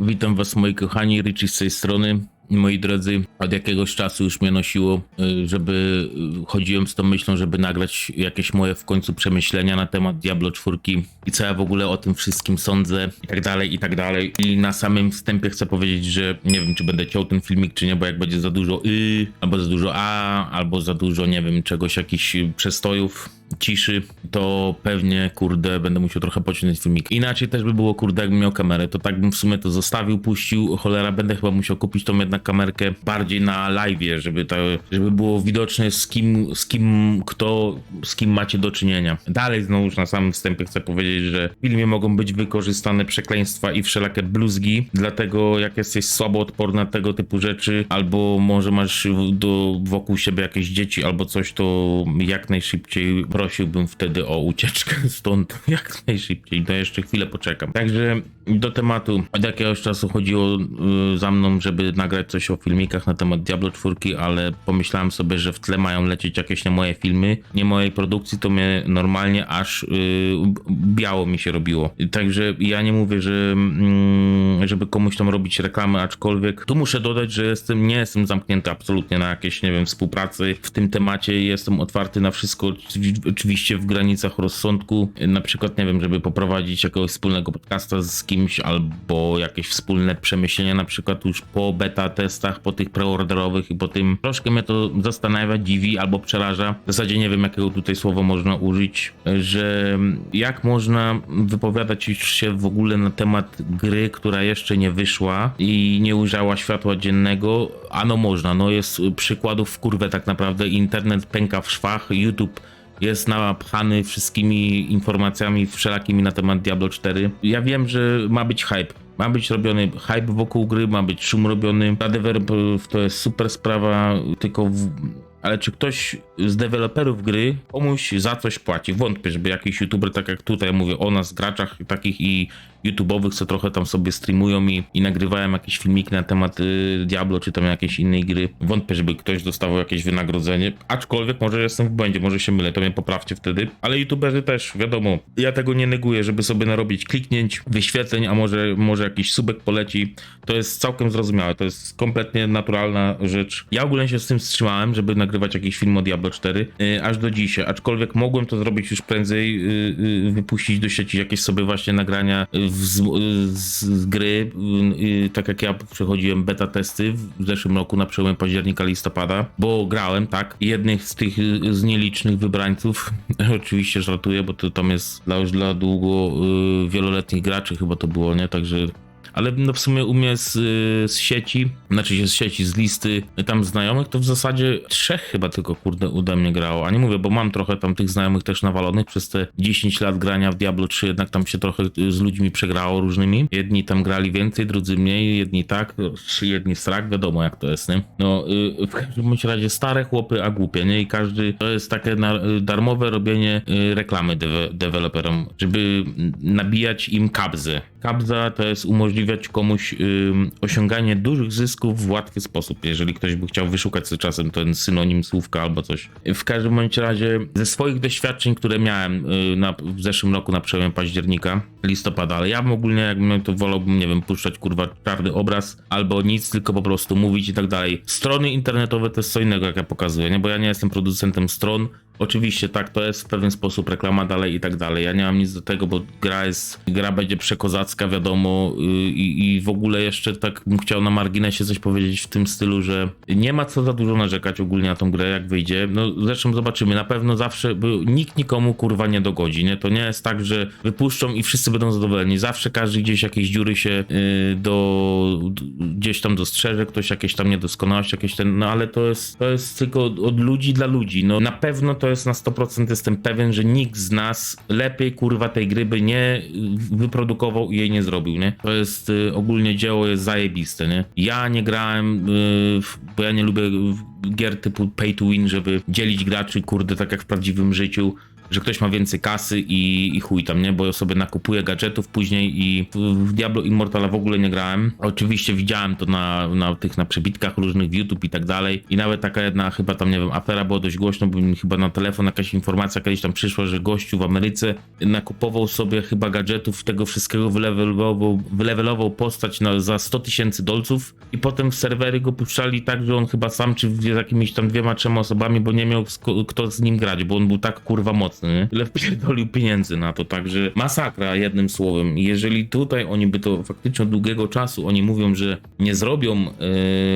Witam was moi kochani, Richie z tej strony. Moi drodzy, od jakiegoś czasu już mnie nosiło, y, żeby y, chodziłem z tą myślą, żeby nagrać jakieś moje w końcu przemyślenia na temat Diablo 4 i co ja w ogóle o tym wszystkim sądzę i tak dalej, i tak dalej. I na samym wstępie chcę powiedzieć, że nie wiem, czy będę ciął ten filmik, czy nie, bo jak będzie za dużo y, albo za dużo a, albo za dużo, nie wiem, czegoś, jakichś przestojów, ciszy, to pewnie, kurde, będę musiał trochę pociągnąć filmik. Inaczej też by było, kurde, jakbym miał kamerę, to tak bym w sumie to zostawił, puścił, cholera, będę chyba musiał kupić tą jednak kamerkę bardziej na live, żeby to, żeby było widoczne z kim, z kim, kto, z kim macie do czynienia. Dalej znowu na samym wstępie chcę powiedzieć, że w filmie mogą być wykorzystane przekleństwa i wszelakie bluzgi, dlatego jak jesteś słabo odporny na tego typu rzeczy, albo może masz do, wokół siebie jakieś dzieci albo coś, to jak najszybciej prosiłbym wtedy o ucieczkę stąd, jak najszybciej, to jeszcze chwilę poczekam. Także do tematu, od jakiegoś czasu chodziło y, za mną, żeby nagrać coś o filmikach na temat Diablo 4, ale pomyślałem sobie, że w tle mają lecieć jakieś nie moje filmy, nie mojej produkcji, to mnie normalnie aż y, biało mi się robiło. Także ja nie mówię, że mm, żeby komuś tam robić reklamy, aczkolwiek tu muszę dodać, że jestem, nie jestem zamknięty absolutnie na jakieś, nie wiem, współpracy w tym temacie, jestem otwarty na wszystko, oczywi- oczywiście w granicach rozsądku, na przykład, nie wiem, żeby poprowadzić jakiegoś wspólnego podcasta z kimś, albo jakieś wspólne przemyślenia, na przykład już po beta testach, po tych preorderowych i po tym, troszkę mnie to zastanawia, dziwi albo przeraża, w zasadzie nie wiem, jakiego tutaj słowa można użyć, że jak można wypowiadać się w ogóle na temat gry, która jeszcze nie wyszła i nie ujrzała światła dziennego, ano można, no jest przykładów w kurwę tak naprawdę, internet pęka w szwach, YouTube jest napchany wszystkimi informacjami wszelakimi na temat Diablo 4. Ja wiem, że ma być hype. Ma być robiony hype wokół gry, ma być szum robiony. Dla deweloperów to jest super sprawa, tylko w... Ale czy ktoś z deweloperów gry komuś za coś płaci? Wątpię, żeby jakiś youtuber, tak jak tutaj mówię o nas, graczach takich i YouTube'owych, co trochę tam sobie streamują i, i nagrywają jakieś filmiki na temat y, Diablo, czy tam jakiejś innej gry. Wątpię, żeby ktoś dostawał jakieś wynagrodzenie, aczkolwiek może jestem w błędzie, może się mylę, to mnie poprawcie wtedy. Ale YouTuberzy też, wiadomo, ja tego nie neguję, żeby sobie narobić kliknięć, wyświetleń, a może, może jakiś subek poleci. To jest całkiem zrozumiałe, to jest kompletnie naturalna rzecz. Ja ogólnie się z tym wstrzymałem, żeby nagrywać jakiś film o Diablo 4, y, aż do dzisiaj, aczkolwiek mogłem to zrobić już prędzej, y, y, wypuścić do sieci jakieś sobie właśnie nagrania y, z, z, gry, y, tak jak ja przechodziłem beta testy w zeszłym roku na przełomie października, listopada, bo grałem, tak, jednych z tych y, z nielicznych wybrańców, oczywiście żartuję, bo to tam jest dla już dla długo y, wieloletnich graczy chyba to było, nie, także ale no w sumie u mnie z, z sieci, znaczy się z sieci, z listy tam znajomych, to w zasadzie trzech chyba tylko kurde ode mnie grało. A nie mówię, bo mam trochę tam tych znajomych też nawalonych przez te 10 lat grania w Diablo 3, jednak tam się trochę y, z ludźmi przegrało różnymi. Jedni tam grali więcej, drudzy mniej, jedni tak, trzy jedni strak, wiadomo jak to jest, nie? No y, w każdym razie stare chłopy, a głupie, nie? I każdy, to jest takie na, y, darmowe robienie reklamy dewe, deweloperom, żeby nabijać im kabzy. Kabza to jest umożliwiać komuś osiąganie dużych zysków w łatwy sposób, jeżeli ktoś by chciał wyszukać sobie czasem ten synonim słówka albo coś. W każdym bądź razie ze swoich doświadczeń, które miałem y, na, w zeszłym roku na przełomie października, listopada, ale ja bym ogólnie jakbym to wolałbym, nie wiem, puszczać kurwa czarny obraz albo nic, tylko po prostu mówić i tak dalej. Strony internetowe to jest co innego, jak ja pokazuję, nie? Bo ja nie jestem producentem stron, Oczywiście tak, to jest w pewien sposób reklama dalej i tak dalej. Ja nie mam nic do tego, bo gra jest, gra będzie przekozacka, wiadomo, yy, i, i w ogóle jeszcze tak bym chciał na marginesie coś powiedzieć w tym stylu, że nie ma co za dużo narzekać ogólnie na tą grę, jak wyjdzie. No zresztą zobaczymy, na pewno zawsze, bo nikt nikomu kurwa nie dogodzi, nie? To nie jest tak, że wypuszczą i wszyscy będą zadowoleni. Zawsze każdy gdzieś jakieś dziury się yy, do, gdzieś tam dostrzeże, ktoś jakieś tam niedoskonałość, jakieś ten, no ale to jest, to jest tylko od, od ludzi dla ludzi. No na pewno to jest na 100% jestem pewien, że nikt z nas lepiej kurwa tej gry by nie y, wyprodukował i jej nie zrobił, nie? To jest y, ogólnie dzieło jest zajebiste, nie? Ja nie grałem, y, bo ja nie lubię y, gier typu pay to win, żeby dzielić graczy, kurde, tak jak w prawdziwym życiu że ktoś ma więcej kasy i, i chuj tam, nie? Bo ja sobie nakupuję gadżetów później i w, w Diablo Immortala w ogóle nie grałem. Oczywiście widziałem to na, na tych na przebitkach różnych w YouTube i tak dalej i nawet taka jedna chyba tam, nie wiem, afera była dość głośno, bo mi chyba na telefon jakaś informacja kiedyś tam przyszła, że gościu w Ameryce nakupował sobie chyba gadżetów tego wszystkiego, wylewelował, wylewelował postać na, za 100 tysięcy dolców i potem serwery go puszczali tak, że on chyba sam czy z jakimiś tam dwiema, trzema osobami, bo nie miał kto z nim grać, bo on był tak kurwa mocny, nie? Ile wpierdolił pieniędzy na to, także masakra jednym słowem. Jeżeli tutaj oni by to faktycznie od długiego czasu, oni mówią, że nie zrobią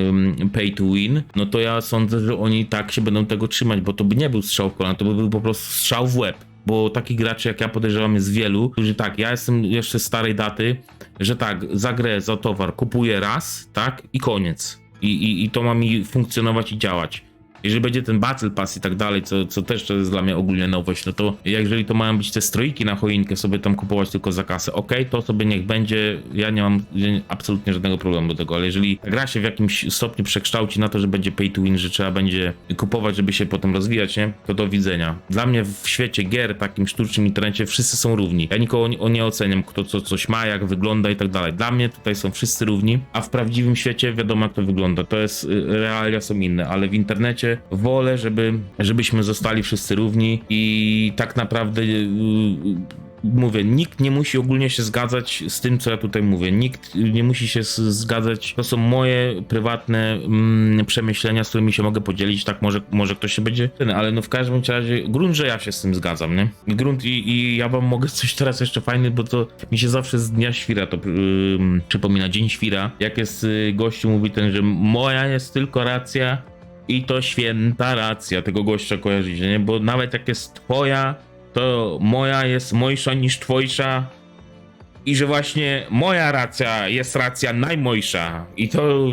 ym, pay to win, no to ja sądzę, że oni tak się będą tego trzymać, bo to by nie był strzał w kolano, to by był po prostu strzał w łeb. Bo takich graczy jak ja podejrzewam jest wielu, którzy tak, ja jestem jeszcze starej daty, że tak, za grę, za towar kupuję raz, tak, i koniec. I, i, i to ma mi funkcjonować i działać. Jeżeli będzie ten Battle Pass i tak dalej, co, co też jest dla mnie ogólnie nowość, no to jeżeli to mają być te strojki na choinkę, sobie tam kupować tylko za kasę, ok, to sobie niech będzie, ja nie mam nie- absolutnie żadnego problemu do tego, ale jeżeli gra się w jakimś stopniu przekształci na to, że będzie pay to win, że trzeba będzie kupować, żeby się potem rozwijać, nie, to do widzenia. Dla mnie w świecie gier, takim sztucznym internecie, wszyscy są równi. Ja nikogo nie, nie oceniam, kto co, coś ma, jak wygląda i tak dalej. Dla mnie tutaj są wszyscy równi, a w prawdziwym świecie wiadomo jak to wygląda. To jest, y, realia są inne, ale w internecie wolę, żeby, żebyśmy zostali wszyscy równi i tak naprawdę y, y, mówię, nikt nie musi ogólnie się zgadzać z tym, co ja tutaj mówię. Nikt nie musi się zgadzać. To są moje prywatne mm, przemyślenia, z którymi się mogę podzielić. Tak, może, może ktoś się będzie. Ten, ale no w każdym razie, grunt, że ja się z tym zgadzam, nie? Grunt i, i ja wam mogę coś teraz jeszcze fajny, bo to mi się zawsze z dnia świra to ym, przypomina. Dzień świra. Jak jest y, gościu, mówi ten, że moja jest tylko racja. I to święta racja tego gościa kojarzycie, nie? Bo nawet jak jest twoja, to moja jest mojsza niż twojsza i że właśnie moja racja jest racja najmojsza i to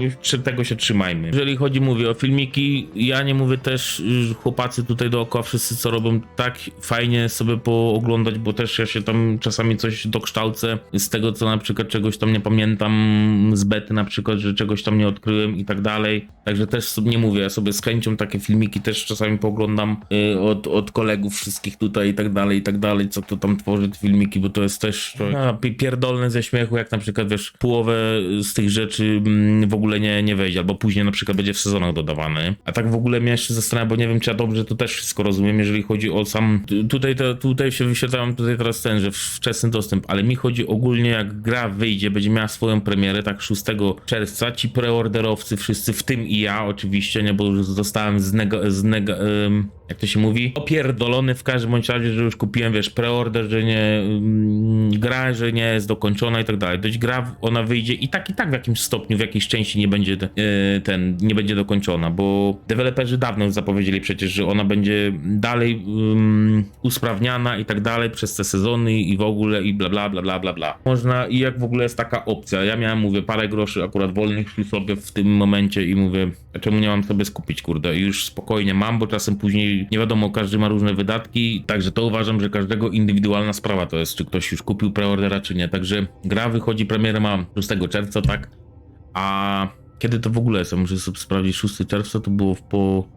tego się trzymajmy. Jeżeli chodzi, mówię o filmiki, ja nie mówię też y, chłopacy tutaj dookoła, wszyscy co robią tak fajnie sobie pooglądać, bo też ja się tam czasami coś dokształcę z tego, co na przykład czegoś tam nie pamiętam z bety na przykład, że czegoś tam nie odkryłem i tak dalej. Także też nie mówię, ja sobie z chęcią takie filmiki też czasami pooglądam y, od, od kolegów wszystkich tutaj i tak dalej, i tak dalej, co to tam tworzy filmiki, bo to jest też to, pi- pierdolne ze śmiechu, jak na przykład wiesz, połowę z tych rzeczy mm, w ogóle nie, nie wejdzie, albo później na przykład będzie w sezonach dodawane. A tak w ogóle mnie jeszcze zastanawiam, bo nie wiem, czy ja dobrze to też wszystko rozumiem, jeżeli chodzi o sam. tu- Tutaj, to, tutaj się wyświetlam tutaj teraz ten, że wczesny dostęp, ale mi chodzi ogólnie, jak gra wyjdzie, będzie miała swoją premierę, tak 6 czerwca. Ci preorderowcy wszyscy, w tym i ja oczywiście, nie, bo już zostałem znega, ym, jak to się mówi, opierdolony w każdym bądź razie, że już kupiłem, wiesz, preorder, że nie ym, gra, że nie jest dokończona i tak dalej. Dość gra, ona wyjdzie i tak i tak w jakimś stopniu, w jakiejś części nie będzie yy, ten, nie będzie dokończona, bo deweloperzy dawno już zapowiedzieli przecież, że ona będzie dalej ym, usprawniana i tak dalej przez te sezony i w ogóle i bla bla bla bla bla bla. Można i jak w ogóle jest taka opcja. Ja miałem, mówię, parę groszy akurat wolnych szli sobie w tym momencie i mówię, czemu nie mam sobie skupić, kurde, już spokojnie mam, bo czasem później nie wiadomo, każdy ma różne wydatki, także to uważam, że każdego indywidualna sprawa to jest, czy ktoś już kupił preordera, czy nie. Także gra wychodzi, premierę ma 6 czerwca, tak? A kiedy to w ogóle jest? Ja muszę sobie sprawdzić, 6 czerwca to było w po...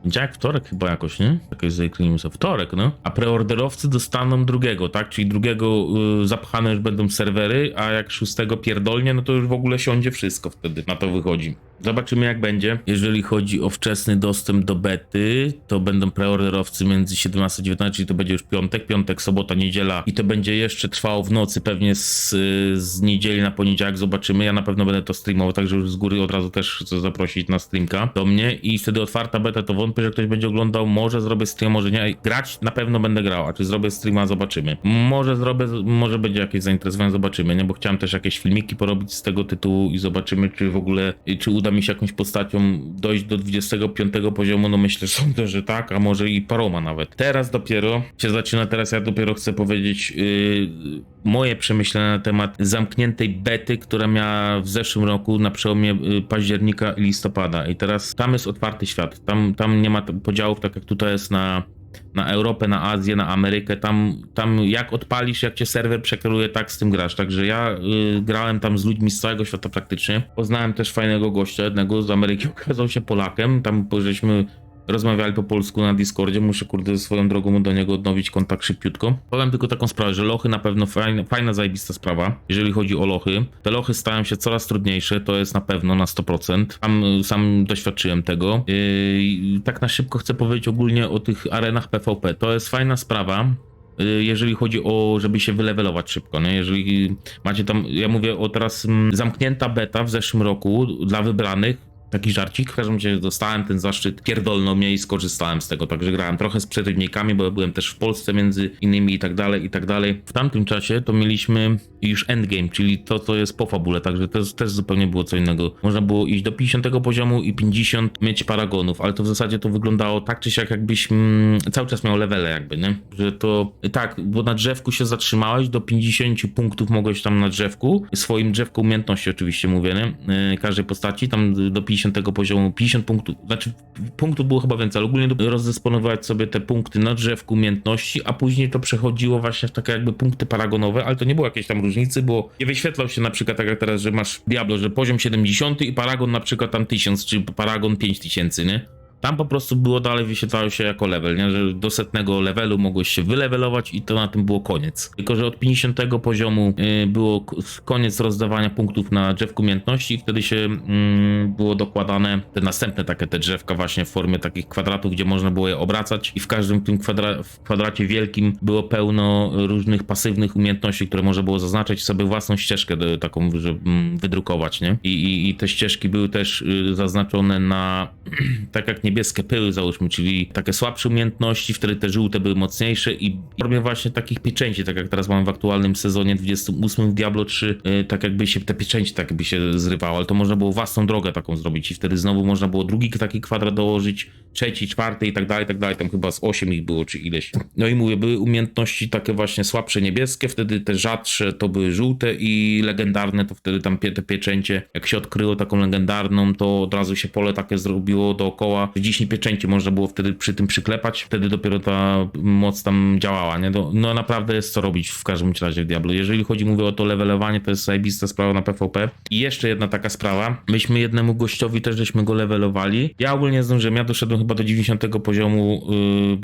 Poniedziałek, wtorek chyba jakoś, nie? Jakoś zajknijmy sobie. Wtorek, no. A preorderowcy dostaną drugiego, tak? Czyli drugiego y, zapchane już będą serwery, a jak szóstego pierdolnie, no to już w ogóle siądzie wszystko wtedy. Na to wychodzi. Zobaczymy jak będzie. Jeżeli chodzi o wczesny dostęp do bety, to będą preorderowcy między 17 a 19, czyli to będzie już piątek, piątek, sobota, niedziela i to będzie jeszcze trwało w nocy, pewnie z, z niedzieli na poniedziałek zobaczymy. Ja na pewno będę to streamował, także już z góry od razu też chcę zaprosić na streamka do mnie i wtedy otwarta beta, to wątpię, że ktoś będzie oglądał. Może zrobię stream, może nie. Grać na pewno będę grał, a czy zrobię streama, zobaczymy. Może zrobię, może będzie jakieś zainteresowanie, zobaczymy, nie? Bo chciałem też jakieś filmiki porobić z tego tytułu i zobaczymy, czy w ogóle, czy uda mi się jakąś postacią dojść do 25 poziomu. No myślę, sądzę, że tak, a może i paroma nawet. Teraz dopiero się zaczyna, teraz ja dopiero chcę powiedzieć yy, moje przemyślenia na temat zamkniętej bety, która miała w zeszłym roku na przełomie y, października i listopada. I teraz tam jest otwarty świat. Tam, tam nie ma podziałów, tak jak tutaj jest na, na Europę, na Azję, na Amerykę. Tam, tam jak odpalisz, jak cię serwer przekieruje, tak z tym grasz. Także ja y, grałem tam z ludźmi z całego świata praktycznie. Poznałem też fajnego gościa, jednego z Ameryki, okazał się Polakiem. Tam żeśmy rozmawiali po polsku na Discordzie. Muszę, kurde, swoją drogą do niego odnowić kontakt szybciutko. Powiem tylko taką sprawę, że lochy na pewno fajna, fajna zajebista sprawa, jeżeli chodzi o lochy. Te lochy stają się coraz trudniejsze, to jest na pewno na 100%. Sam, sam doświadczyłem tego. Yy, tak na szybko chcę powiedzieć ogólnie o tych arenach PvP. To jest fajna sprawa, y, jeżeli chodzi o, żeby się wylewelować szybko, nie? Jeżeli macie tam, ja mówię o teraz mm, zamknięta beta w zeszłym roku dla wybranych, taki żarcik, w każdym razie dostałem ten zaszczyt, pierdolno mnie i skorzystałem z tego, także grałem trochę z przeciwnikami, bo byłem też w Polsce między innymi i tak dalej, i tak dalej. W tamtym czasie to mieliśmy już endgame, czyli to, co jest po fabule, także to też zupełnie było co innego. Można było iść do 50 poziomu i 50 mieć paragonów, ale to w zasadzie to wyglądało tak czy siak, jakbyś mm, cały czas miał levele jakby, nie? Że to tak, bo na drzewku się zatrzymałeś, do 50 punktów mogłeś tam na drzewku, swoim drzewku umiejętności oczywiście mówię, nie? Yy, każdej postaci, tam do 50 poziomu 50 punktów, znaczy punktów było chyba więcej, ale ogólnie rozdysponować sobie te punkty na drzewku umiejętności, a później to przechodziło właśnie w takie jakby punkty paragonowe, ale to nie było jakieś tam różnicy, bo nie wyświetlał się na przykład tak jak teraz, że masz Diablo, że poziom 70 i paragon na przykład tam 1000, czy paragon 5000, nie? Tam po prostu było dalej, wyświetlało się jako level, nie? że do setnego levelu mogłeś się wylevelować i to na tym było koniec. Tylko, że od 50 poziomu y, było koniec rozdawania punktów na drzewku umiejętności i wtedy się mm, było dokładane te następne takie te drzewka właśnie w formie takich kwadratów, gdzie można było je obracać i w każdym tym kwadra w kwadracie wielkim było pełno różnych pasywnych umiejętności, które można było zaznaczyć i sobie własną ścieżkę do, taką, że mm, wydrukować, nie? I, i, I te ścieżki były też y, zaznaczone na tak jak niebieskie pyły załóżmy, czyli takie słabsze umiejętności, wtedy te żółte były mocniejsze i formie właśnie takich pieczęci, tak jak teraz mamy w aktualnym sezonie 28 w Diablo 3, y, tak jakby się te pieczęci tak jakby się zrywało, ale to można było własną drogę taką zrobić i wtedy znowu można było drugi taki kwadrat dołożyć, trzeci, czwarty i tak dalej, i tak dalej, tam chyba z 8 ich było czy ileś. No i mówię, były umiejętności takie właśnie słabsze niebieskie, wtedy te rzadsze to były żółte i legendarne to wtedy tam pie- te pieczęcie, jak się odkryło taką legendarną, to od razu się pole takie zrobiło dookoła, 10 pieczęci można było wtedy przy tym przyklepać, wtedy dopiero ta moc tam działała, nie? No, no naprawdę jest co robić w każdym razie w Diablo. Jeżeli chodzi, mówię o to levelowanie, to jest zajebista sprawa na PvP. I jeszcze jedna taka sprawa, myśmy jednemu gościowi też żeśmy go levelowali. Ja ogólnie zdążyłem, ja doszedłem chyba do 90 poziomu yy.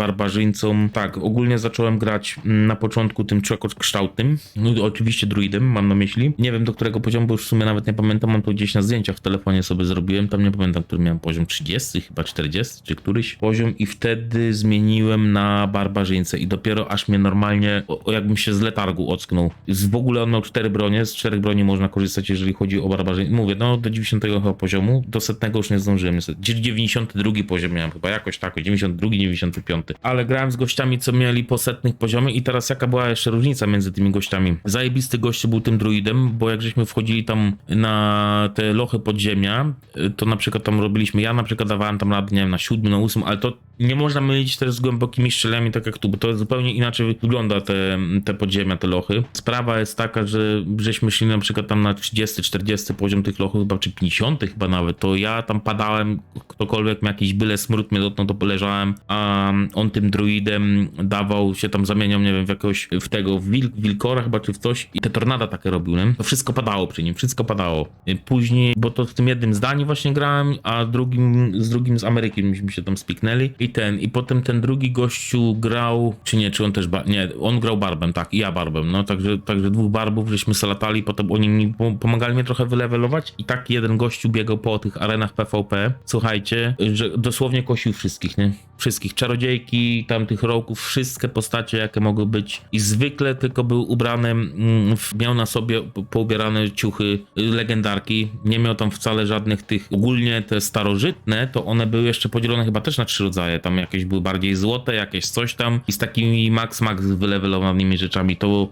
Tak, ogólnie zacząłem grać mm, na początku tym kształtnym, no oczywiście druidem mam na myśli. Nie wiem do którego poziomu, bo już w sumie nawet nie pamiętam, mam to gdzieś na zdjęciach w telefonie sobie zrobiłem, tam nie pamiętam, który miałem poziom 30, chyba 40, czy któryś poziom i wtedy zmieniłem na barbarzyńcę i dopiero aż mnie normalnie, o, jakbym się z letargu ocknął. Z, w ogóle on miał cztery bronie, z czterech broni można korzystać, jeżeli chodzi o barbarzyńcę. Mówię, no do 90 chyba poziomu, do setnego już nie zdążyłem niestety. 92 poziom miałem chyba, jakoś tak, 92, 95. Ale grałem z gościami, co mieli po setnych poziomie i teraz jaka była jeszcze różnica między tymi gościami? Zajebisty gościu był tym druidem, bo jak żeśmy wchodzili tam na te lochy podziemia, y, to na przykład tam robiliśmy, ja na przykład dawałem tam radę, nie wiem, na siódmy, na ósmym, ale to nie można mylić też z głębokimi szczelami, tak jak tu, bo to zupełnie inaczej wygląda te, te podziemia, te lochy. Sprawa jest taka, że żeśmy szli na przykład tam na 30, 40 poziom tych lochów, chyba czy 50 chyba nawet, to ja tam padałem, ktokolwiek miał jakiś byle smród mnie dotknął, to leżałem, a on tym druidem dawał się tam zamieniał, nie wiem, w jakiegoś, w tego, w wilk, wilkora chyba, czy w coś i te tornada takie robił, nie? To wszystko padało przy nim, wszystko padało. Później, bo to w tym jednym zdaniu właśnie grałem, a drugim, z drugim z Ameryki myśmy się tam spiknęli. I ten, i potem ten drugi gościu grał, czy nie, czy on też, nie, on grał barbem, tak, i ja barbem, no, także, także dwóch barbów, żeśmy salatali, potem oni mi po- pomagali mnie trochę wylewelować i tak jeden gościu biegał po tych arenach PvP, słuchajcie, że dosłownie kosił wszystkich, nie? Wszystkich, czarodziejki, tamtych roków, wszystkie postacie, jakie mogły być. I zwykle tylko był ubrany, mm, miał na sobie po- poubierane ciuchy y, legendarki, nie miał tam wcale żadnych tych, ogólnie te starożytne, to one były jeszcze podzielone chyba też na trzy rodzaje, tam jakieś były bardziej złote, jakieś coś tam i z takimi max max wylewelowanymi rzeczami, to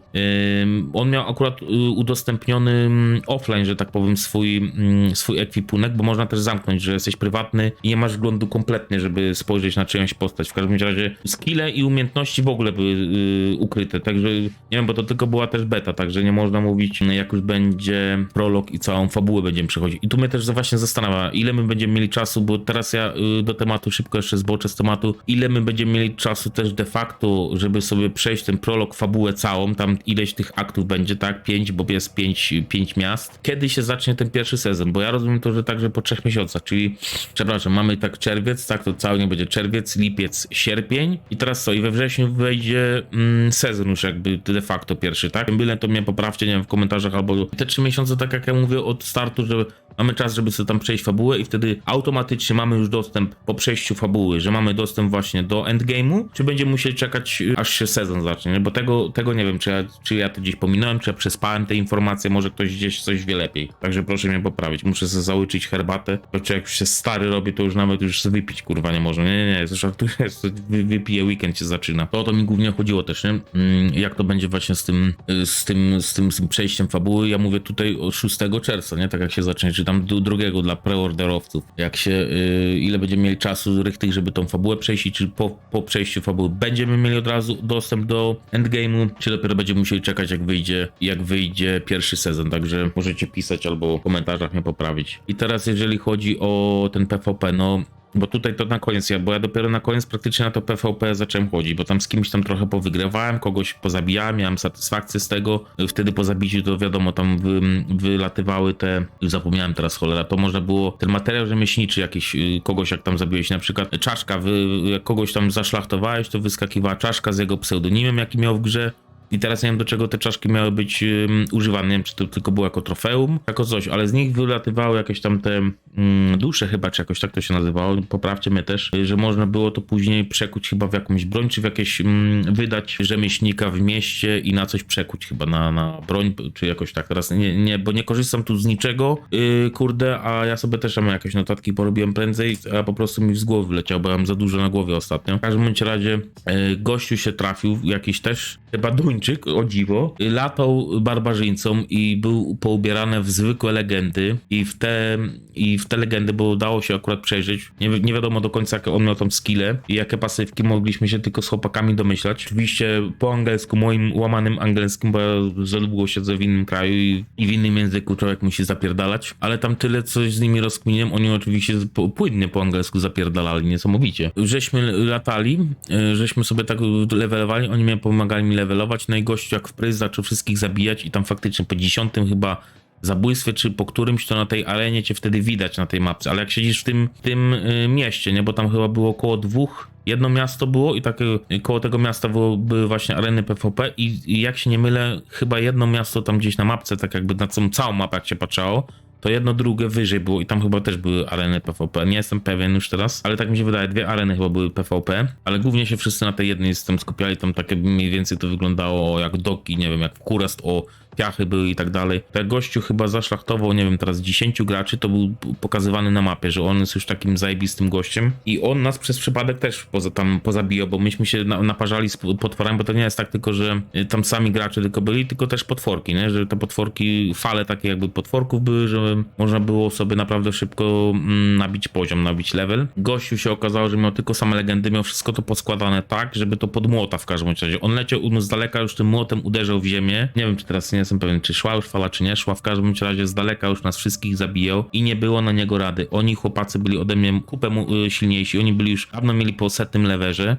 ym, on miał akurat y, udostępniony mm, offline, że tak powiem, swój, mm, swój ekwipunek, bo można też zamknąć, że jesteś prywatny i nie masz wglądu kompletnie, żeby spojrzeć na czyjąś postać. W każdym razie skille i umiejętności w ogóle były y, ukryte, także nie wiem, bo to tylko była też beta, także nie można mówić, jak już będzie prolog i całą fabułę będziemy przechodzić. I tu mnie też właśnie zastanawia, ile my będziemy mieli czasu, bo teraz ja y, do tematu, szybko jeszcze zboczę z tematu, ile my będziemy mieli czasu też de facto, żeby sobie przejść ten prolog, fabułę całą, tam ileś tych aktów będzie, tak? Pięć, bo jest pięć, pięć miast. Kiedy się zacznie ten pierwszy sezon? Bo ja rozumiem to, że także po trzech miesiącach, czyli, przepraszam, mamy tak czerwiec, tak, to cały nie będzie czerwiec, lipiec, sierpień i teraz co? I we wrześniu wejdzie mm, sezon już jakby de facto pierwszy, tak? Byle to mnie poprawcie, nie wiem, w komentarzach albo te trzy miesiące, tak jak ja mówię od startu, że mamy czas, żeby sobie tam przejść fabułę i wtedy automatycznie mamy już dostęp po przejściu fabuły, że mamy dostęp właśnie do endgame'u, czy będziemy musieli czekać y, aż się sezon zacznie, nie? bo tego, tego nie wiem, czy ja, czy ja to gdzieś pominąłem, czy ja przespałem te informacje, może ktoś gdzieś coś wie lepiej. Także proszę mnie poprawić. Muszę sobie załyczyć herbatę, bo czy jak się stary robi, to już nawet już wypić, kurwa, nie może. Nie, nie, nie, to wy, wypiję, weekend się zaczyna. To o to mi głównie chodziło też, nie? Mm, Jak to będzie właśnie z tym, y, z tym, z tym, z tym przejściem fabuły. Ja mówię tutaj o 6 czerwca, nie? Tak jak się zacznie, tam drugiego dla preorderowców. Jak się, y, ile będziemy mieli czasu rychtych, żeby tą fabułę przejść czy po, po przejściu fabuły będziemy mieli od razu dostęp do endgame'u, czy dopiero będziemy musieli czekać, jak wyjdzie, jak wyjdzie pierwszy sezon. Także możecie pisać albo w komentarzach mnie poprawić. I teraz, jeżeli chodzi o ten PvP, no bo tutaj to na koniec, ja, bo ja dopiero na koniec praktycznie na to PvP zacząłem chodzić, bo tam z kimś tam trochę powygrywałem, kogoś pozabijałem, miałem satysfakcję z tego. Wtedy po zabiciu to wiadomo, tam wy, wylatywały te, zapomniałem teraz cholera, to można było ten materiał rzemieślniczy jakiś, y, kogoś jak tam zabiłeś, na przykład czaszka, wy, jak kogoś tam zaszlachtowałeś, to wyskakiwała czaszka z jego pseudonimem, jaki miał w grze. I teraz nie wiem, do czego te czaszki miały być um, używane. Nie wiem, czy to tylko było jako trofeum, jako coś, ale z nich wylatywały jakieś tam te um, dusze chyba, czy jakoś tak to się nazywało. Poprawcie mnie też, że można było to później przekuć chyba w jakąś broń, czy w jakieś um, wydać rzemieślnika w mieście i na coś przekuć chyba na, na broń, czy jakoś tak. Teraz nie, nie bo nie korzystam tu z niczego, yy, kurde, a ja sobie też mam jakieś notatki porobiłem prędzej, a po prostu mi z głowy leciał, bo ja mam za dużo na głowie ostatnio. W każdym razie yy, gościu się trafił, jakiś też chyba Duńczyk, o dziwo, latał barbarzyńcą i był poubierany w zwykłe legendy i w te, i w te legendy, bo dało się akurat przejrzeć, nie, nie wiadomo do końca jakie on miał tam skille i jakie pasywki, mogliśmy się tylko z chłopakami domyślać. Oczywiście po angielsku, moim łamanym angielskim, bo ja za siedzę w innym kraju i, i w innym języku człowiek musi zapierdalać, ale tam tyle coś z nimi rozkminiłem, oni oczywiście płynnie po angielsku zapierdalali, niesamowicie. Żeśmy latali, y, żeśmy sobie tak levelowali, oni mnie pomagali mi levelować, no i gościu jak w pryz zaczął wszystkich zabijać i tam faktycznie po dziesiątym chyba zabójstwie, czy po którymś, to na tej arenie cię wtedy widać na tej mapce, ale jak siedzisz w tym, tym y, mieście, nie, bo tam chyba było około dwóch, jedno miasto było i takie y, koło tego miasta było, były właśnie areny PvP i, i jak się nie mylę, chyba jedno miasto tam gdzieś na mapce, tak jakby na całą, całą mapę jak się patrzało, to jedno drugie wyżej było i tam chyba też były areny PvP. Nie jestem pewien już teraz, ale tak mi się wydaje, dwie areny chyba były PvP, ale głównie się wszyscy na tej jednej z tym skupiali, tam takie mniej więcej to wyglądało jak doki, nie wiem, jak Kurast o piachy były i tak dalej. Tak gościu chyba zaszlachtował, nie wiem, teraz 10 graczy, to był pokazywany na mapie, że on jest już takim zajebistym gościem i on nas przez przypadek też poza, tam pozabijał, bo myśmy się na, naparzali z potworami, bo to nie jest tak tylko, że y, tam sami gracze tylko byli, tylko też potworki, nie? że te potworki, fale takie jakby potworków były, że można było sobie naprawdę szybko mm, nabić poziom, nabić level. Gościu się okazało, że miał tylko same legendy, miał wszystko to poskładane tak, żeby to pod młota w każdym razie. On leciał z daleka, już tym młotem uderzał w ziemię. Nie wiem, czy teraz nie jestem pewien, czy szła już fala, czy nie szła. W każdym razie z daleka już nas wszystkich zabijał i nie było na niego rady. Oni, chłopacy, byli ode mnie kupę y, silniejsi. Oni byli już dawno mieli po setnym levelze.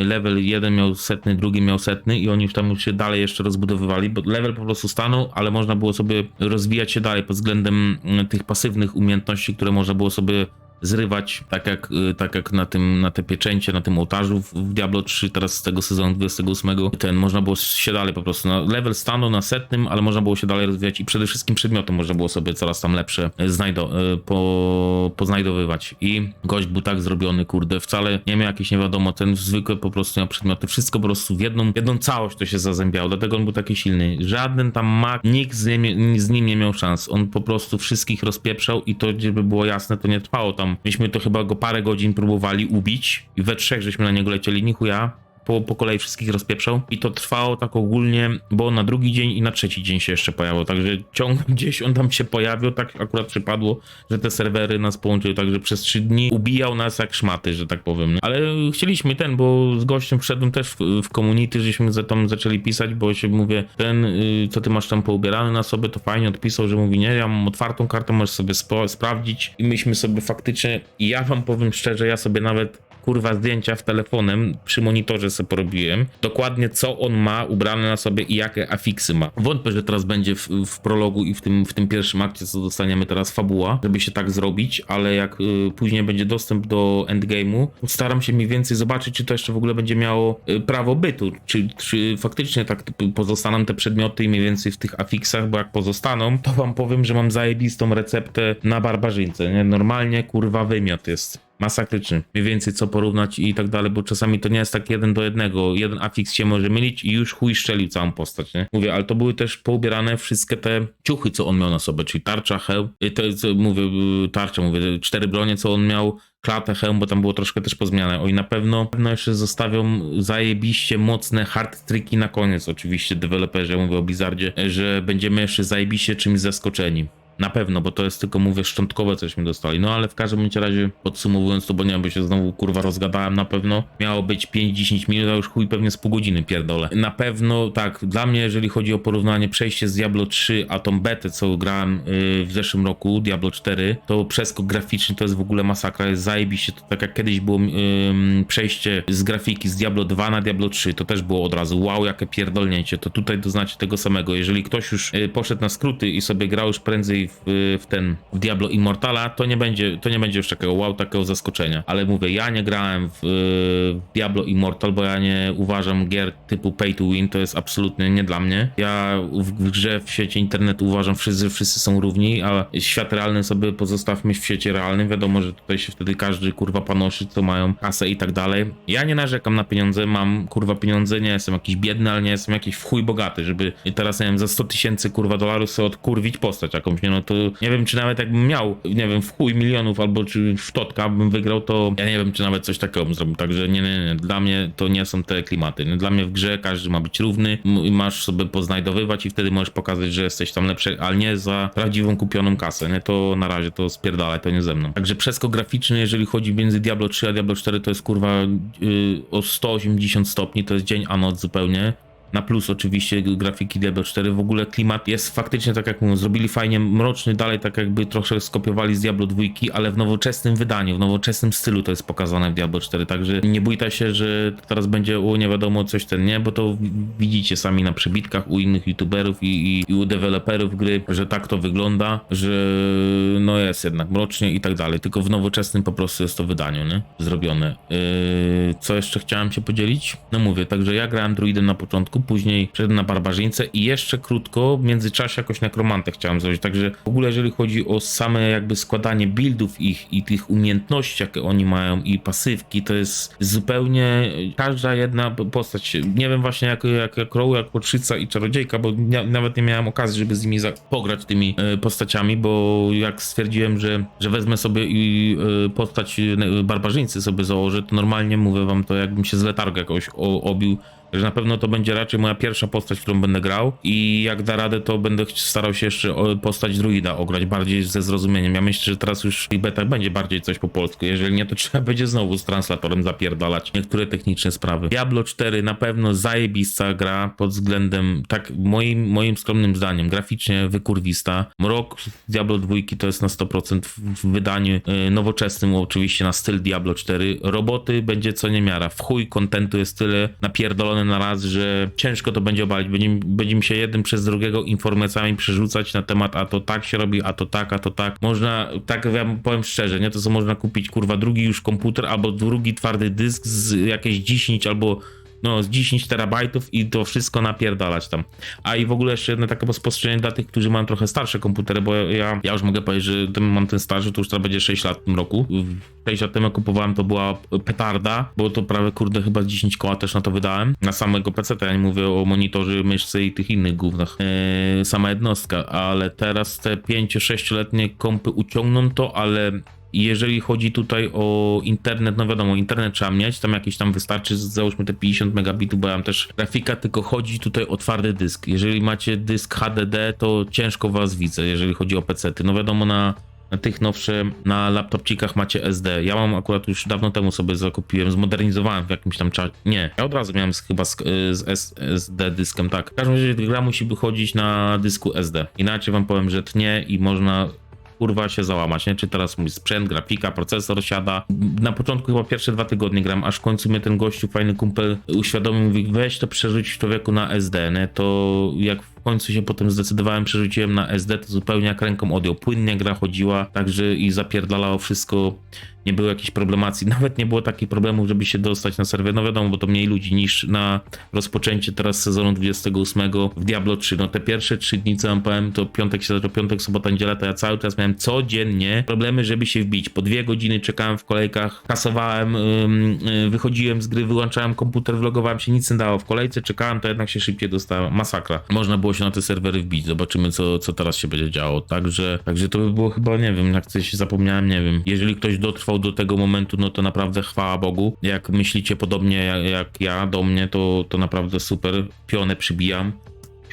Y, level jeden miał setny, drugi miał setny i oni tam już się dalej jeszcze rozbudowywali, bo level po prostu stanął, ale można było sobie rozwijać się dalej pod względem y, tych pasywnych umiejętności, które można było sobie zrywać, tak jak, y, tak jak na tym, na te pieczęcie, na tym ołtarzu w Diablo 3, teraz z tego sezonu 28, ten można było się dalej po prostu, na level stanął na setnym, ale można było się dalej rozwijać i przede wszystkim przedmioty można było sobie coraz tam lepsze y, znajdo, y, po, poznajdowywać. I gość był tak zrobiony, kurde, wcale nie miał jakieś nie wiadomo, ten zwykły po prostu miał przedmioty, wszystko po prostu w jedną, jedną całość to się zazębiało, dlatego on był taki silny. Żaden tam mag, nikt z nim, z nim nie miał szans, on po prostu wszystkich rozpieprzał i to, żeby było jasne, to nie trwało tam, myśmy to chyba go parę godzin próbowali ubić i we trzech żeśmy na niego lecieli, ni chuja, po, po kolei wszystkich rozpieprzał. I to trwało tak ogólnie, bo na drugi dzień i na trzeci dzień się jeszcze pojawił, także ciągle gdzieś on tam się pojawił, tak akurat przypadło, że te serwery nas połączyły, także przez trzy dni ubijał nas jak szmaty, że tak powiem. Ale chcieliśmy ten, bo z gościem wszedłem też w, w community, żeśmy za tam zaczęli pisać, bo się mówię, ten, y, co ty masz tam poubierane na sobie, to fajnie odpisał, że mówi, nie, ja mam otwartą kartę, możesz sobie spo, sprawdzić. I myśmy sobie faktycznie, i ja wam powiem szczerze, ja sobie nawet kurwa zdjęcia w telefonem przy monitorze sobie porobiłem. Dokładnie co on ma ubrane na sobie i jakie afiksy ma. Wątpię, że teraz będzie w, w prologu i w tym, w tym pierwszym akcie, co dostaniemy teraz fabuła, żeby się tak zrobić, ale jak y, później będzie dostęp do endgame'u, staram się mniej więcej zobaczyć, czy to jeszcze w ogóle będzie miało y, prawo bytu, czy, czy faktycznie tak pozostaną te przedmioty mniej więcej w tych afiksach, bo jak pozostaną, to wam powiem, że mam zajebistą receptę na barbarzyńce, nie? Normalnie kurwa wymiot jest masakryczny. Mniej więcej co porównać i tak dalej, bo czasami to nie jest tak jeden do jednego. Jeden afiks się może mylić i już chuj szczelił całą postać, nie? Mówię, ale to były też poubierane wszystkie te ciuchy, co on miał na sobie, czyli tarcza, hełm, to co mówię, tarcza, mówię, cztery bronie, co on miał, klatę, hełm, bo tam było troszkę też pozmiane. O i na pewno, pewno jeszcze zostawią zajebiście mocne hard triki na koniec, oczywiście deweloperzy, mówię o Blizzardzie, że będziemy jeszcze zajebiście czymś zaskoczeni. Na pewno, bo to jest tylko, mówię, szczątkowe cośmy dostali. No ale w każdym razie, podsumowując to, bo nie wiem, bo się znowu kurwa rozgadałem na pewno. Miało być 5-10 minut, a już chuj pewnie z pół godziny pierdolę. Na pewno, tak, dla mnie, jeżeli chodzi o porównanie przejście z Diablo 3, a tą betę, co grałem yy, w zeszłym roku, Diablo 4, to przeskok graficzny to jest w ogóle masakra, jest zajebiście. To tak jak kiedyś było yy, przejście z grafiki z Diablo 2 na Diablo 3, to też było od razu wow, jakie pierdolnięcie. To tutaj doznacie tego samego. Jeżeli ktoś już yy, poszedł na skróty i sobie grał już prędzej w, w ten w Diablo Immortala, to nie będzie, to nie będzie już takiego wow, takiego zaskoczenia. Ale mówię, ja nie grałem w, w Diablo Immortal, bo ja nie uważam gier typu pay to win, to jest absolutnie nie dla mnie. Ja w, w grze w świecie internetu uważam, wszyscy, wszyscy są równi, a świat realny sobie pozostawmy w świecie realnym. Wiadomo, że tutaj się wtedy każdy kurwa panoszy, co mają kasę i tak dalej. Ja nie narzekam na pieniądze, mam kurwa pieniądze, nie jestem jakiś biedny, ale nie jestem jakiś w chuj bogaty, żeby teraz, nie wiem, za 100 tysięcy kurwa dolarów sobie odkurwić postać jakąś, nie no to nie wiem, czy nawet jakbym miał, nie wiem, w chuj milionów albo czy w totka bym wygrał, to ja nie wiem, czy nawet coś takiego bym zrobił. Także nie, nie, nie. Dla mnie to nie są te klimaty. Nie? Dla mnie w grze każdy ma być równy masz sobie poznajdowywać i wtedy możesz pokazać, że jesteś tam lepszy, ale nie za prawdziwą kupioną kasę. Nie? To na razie to spierdalaj, to nie ze mną. Także przeskok graficzny, jeżeli chodzi między Diablo 3 a Diablo 4, to jest kurwa yy, o 180 stopni, to jest dzień a noc zupełnie na plus oczywiście grafiki Diablo 4. W ogóle klimat jest faktycznie tak jak mówią, zrobili fajnie mroczny, dalej tak jakby trochę skopiowali z Diablo 2, ale w nowoczesnym wydaniu, w nowoczesnym stylu to jest pokazane w Diablo 4, także nie bójta się, że teraz będzie o nie wiadomo coś ten nie, bo to widzicie sami na przebitkach u innych youtuberów i, i, i u deweloperów gry, że tak to wygląda, że no jest jednak mrocznie i tak dalej, tylko w nowoczesnym po prostu jest to wydaniu, nie? Zrobione. Yy, co jeszcze chciałem się podzielić? No mówię, także ja grałem druidem na początku, później przeszedłem na barbarzyńcę i jeszcze krótko w międzyczasie jakoś nekromantę chciałem zrobić. Także w ogóle jeżeli chodzi o same jakby składanie buildów ich i tych umiejętności, jakie oni mają i pasywki, to jest zupełnie każda jedna postać. Nie wiem właśnie jak, jak, jak jak Łotrzyca i Czarodziejka, bo nie, nawet nie miałem okazji, żeby z nimi pograć tymi e, postaciami, bo jak stwierdziłem, że, że wezmę sobie i e, postać e, barbarzyńcy sobie założę, to normalnie mówię wam to jakbym się z letargu jakoś o, obił że na pewno to będzie raczej moja pierwsza postać, którą będę grał i jak da radę, to będę starał się jeszcze postać druida ograć bardziej ze zrozumieniem. Ja myślę, że teraz już w betach będzie bardziej coś po polsku. Jeżeli nie, to trzeba będzie znowu z translatorem zapierdalać niektóre techniczne sprawy. Diablo 4 na pewno zajebista gra pod względem, tak moim, moim skromnym zdaniem, graficznie wykurwista. Mrok Diablo 2 to jest na 100% w, wydaniu y, nowoczesnym, oczywiście na styl Diablo 4. Roboty będzie co niemiara. W chuj kontentu jest tyle napierdolone na raz, że ciężko to będzie obalić. Będziemy, będziemy się jeden przez drugiego informacjami przerzucać na temat, a to tak się robi, a to tak, a to tak. Można, tak ja powiem szczerze, nie? To co można kupić, kurwa, drugi już komputer albo drugi twardy dysk z jakieś 10 albo no, z 10 terabajtów i to wszystko napierdalać tam. A i w ogóle jeszcze jedno takie spostrzeżenie dla tych, którzy mają trochę starsze komputery, bo ja, ja już mogę powiedzieć, że mam ten starszy, to już teraz będzie 6 lat w tym roku. 6 lat temu kupowałem, to była petarda, bo to prawie, kurde, chyba z 10 koła też na to wydałem. Na samego PC, ja nie mówię o monitorze, myszce i tych innych gównach. Eee, sama jednostka, ale teraz te 5-6-letnie kompy uciągną to, ale jeżeli chodzi tutaj o internet, no wiadomo, internet trzeba mieć, tam jakieś tam wystarczy, załóżmy te 50 megabitów, bo ja mam też grafika, tylko chodzi tutaj o twardy dysk. Jeżeli macie dysk HDD, to ciężko was widzę, jeżeli chodzi o PC-ty. No wiadomo, na, na tych nowsze, na laptopcikach macie SD. Ja mam akurat już dawno temu sobie zakupiłem, zmodernizowałem w jakimś tam czasie. Nie, ja od razu miałem z, chyba z, z SD dyskiem, tak. W każdym razie gra musi wychodzić na dysku SD. Inaczej wam powiem, że tnie i można kurwa się załamać, nie? Czy teraz mój sprzęt, grafika, procesor siada. Na początku chyba pierwsze dwa tygodnie gram, aż w końcu mnie ten gościu, fajny kumpel uświadomił, mówi weź to przerzuć człowieku na SD, nie? To jak końcu się potem zdecydowałem, przerzuciłem na SD, to zupełnie jak ręką odjął. Płynnie gra chodziła, także i zapierdalało wszystko, nie było jakichś problemacji, nawet nie było takich problemów, żeby się dostać na serwer, no wiadomo, bo to mniej ludzi niż na rozpoczęcie teraz sezonu 28 w Diablo 3. No te pierwsze trzy dni, co wam powiem, to piątek się zaczął, piątek, sobota, niedziela, to ja cały czas miałem codziennie problemy, żeby się wbić. Po dwie godziny czekałem w kolejkach, kasowałem, y, wychodziłem z gry, wyłączałem komputer, vlogowałem się, nic nie dało. W kolejce czekałem, to jednak się szybciej dostałem. Masakra. Można było się na te serwery wbić. Zobaczymy, co, co teraz się będzie działo. Także, także to by było chyba, nie wiem, jak coś zapomniałem, nie wiem. Jeżeli ktoś dotrwał do tego momentu, no to naprawdę chwała Bogu. Jak myślicie podobnie jak, jak ja do mnie, to, to naprawdę super. Pionę przybijam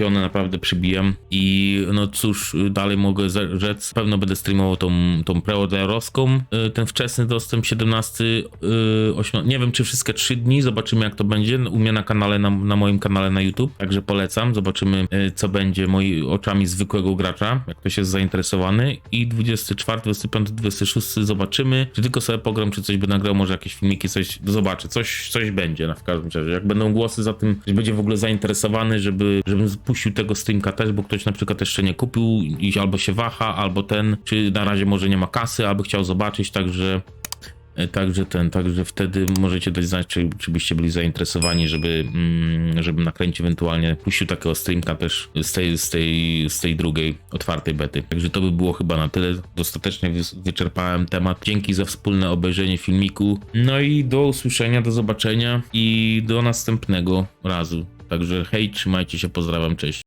pionę naprawdę przybijam. I no cóż, dalej mogę ze- rzec, pewno będę streamował tą, tą preorderowską, y, ten wczesny dostęp 17, y, 8, nie wiem czy wszystkie 3 dni, zobaczymy jak to będzie u mnie na kanale, na, na moim kanale na YouTube, także polecam, zobaczymy y, co będzie moi oczami zwykłego gracza, jak ktoś jest zainteresowany. I 24, 25, 26 zobaczymy, czy tylko sobie pogram, czy coś by nagrał, może jakieś filmiki, coś, zobaczę, coś, coś będzie na w każdym razie, jak będą głosy za tym, ktoś będzie w ogóle zainteresowany, żeby, żebym puścił tego streamka też, bo ktoś na przykład jeszcze nie kupił i albo się waha, albo ten, czy na razie może nie ma kasy, albo chciał zobaczyć, także e, Także ten, także wtedy możecie dać znać, czy, czy byście byli zainteresowani, żeby, mm, żebym nakręcił ewentualnie, puścił takiego streamka też z tej, z tej, z tej drugiej otwartej bety. Także to by było chyba na tyle. Dostatecznie wy- wyczerpałem temat. Dzięki za wspólne obejrzenie filmiku. No i do usłyszenia, do zobaczenia i do następnego razu. Także hej, trzymajcie się, pozdrawiam, cześć.